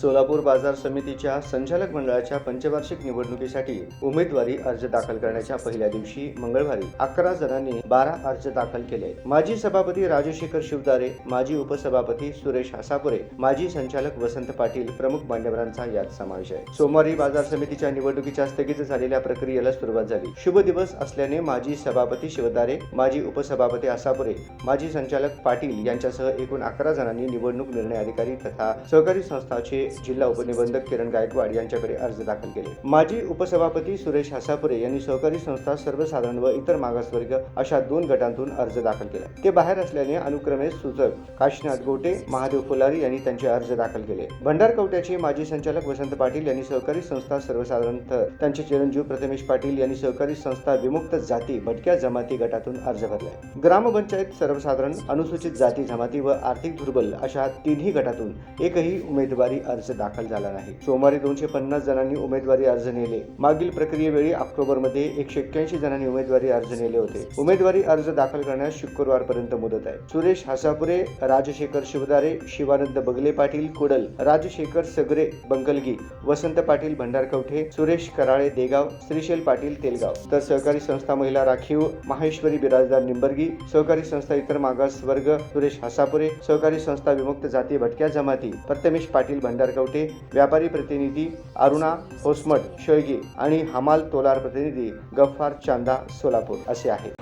सोलापूर बाजार समितीच्या संचालक मंडळाच्या पंचवार्षिक निवडणुकीसाठी उमेदवारी अर्ज दाखल करण्याच्या पहिल्या दिवशी मंगळवारी अकरा जणांनी बारा अर्ज दाखल केले. माजी सभापती राजशेखर शिवदारे माजी उपसभापती सुरेश हसापुरे माजी संचालक वसंत पाटील प्रमुख मान्यवरांचा यात समावेश आहे. सोमवारी बाजार समितीच्या निवडणुकीच्या स्थगित झालेल्या प्रक्रियेला सुरुवात झाली. शुभ दिवस असल्याने माजी सभापती शिवदारे माजी उपसभापती आसापुरे माजी संचालक पाटील यांच्यासह एकूण अकरा जणांनी निवडणूक निर्णय अधिकारी तथा सहकारी संस्थाचे जिल्हा उपनिबंधक किरण गायकवाड यांच्याकडे अर्ज दाखल केले. माजी उपसभापती सुरेश हसापुरे यांनी सहकारी संस्था सर्वसाधारण व इतर मागासवर्ग अशा दोन गटांतून अर्ज दाखल केला. ते बाहेर असल्याने अनुक्रमे सूचक काशीनाथ गोटे महादेव फुलारी यांनी त्यांचे अर्ज दाखल केले. भंडार कवट्याचे माजी संचालक वसंत पाटील यांनी सहकारी संस्था सर्वसाधारण तर त्यांचे चिरंजीव प्रथमेश पाटील यांनी सहकारी संस्था विमुक्त जाती भटक्या जमाती गटातून अर्ज भरलाय ग्रामपंचायत सर्वसाधारण अनुसूचित जाती जमाती व आर्थिक दुर्बल अशा तिन्ही गटातून एकही उमेदवारी अर्ज दाखल झाला नाही. सोमवारी दोनशे पन्नास जणांनी उमेदवारी अर्ज नेले. मागील प्रक्रियेवेळी ऑक्टोबरमध्ये एकशे एक्क्याऐंशी जणांनी उमेदवारी अर्ज नेले होते. उमेदवारी अर्ज दाखल करण्यास शुक्रवारपर्यंत मुदत आहे. सुरेश हसापुरे राजशेखर शिवदारे शिवानंद बगले पाटील कुडल राजशेखर सगरे बंकलगी वसंत पाटील भंडारकवठे सुरेश कराळे देगाव श्रीशैल पाटील तेलगाव. तर सहकारी संस्था महिला राखीव माहेश्वरी बिराजदार निंबर्गी सहकारी संस्था इतर मागास वर्ग सुरेश हासापुरे सहकारी संस्था विमुक्त जाती भटक्या जमाती प्रथमेश पाटील भंडार भंडारकवटे व्यापारी प्रतिनिधी अरुणा होसमट शेळगे आणि हमाल तोलार प्रतिनिधी गफ्फार चांदा सोलापूर असे आहे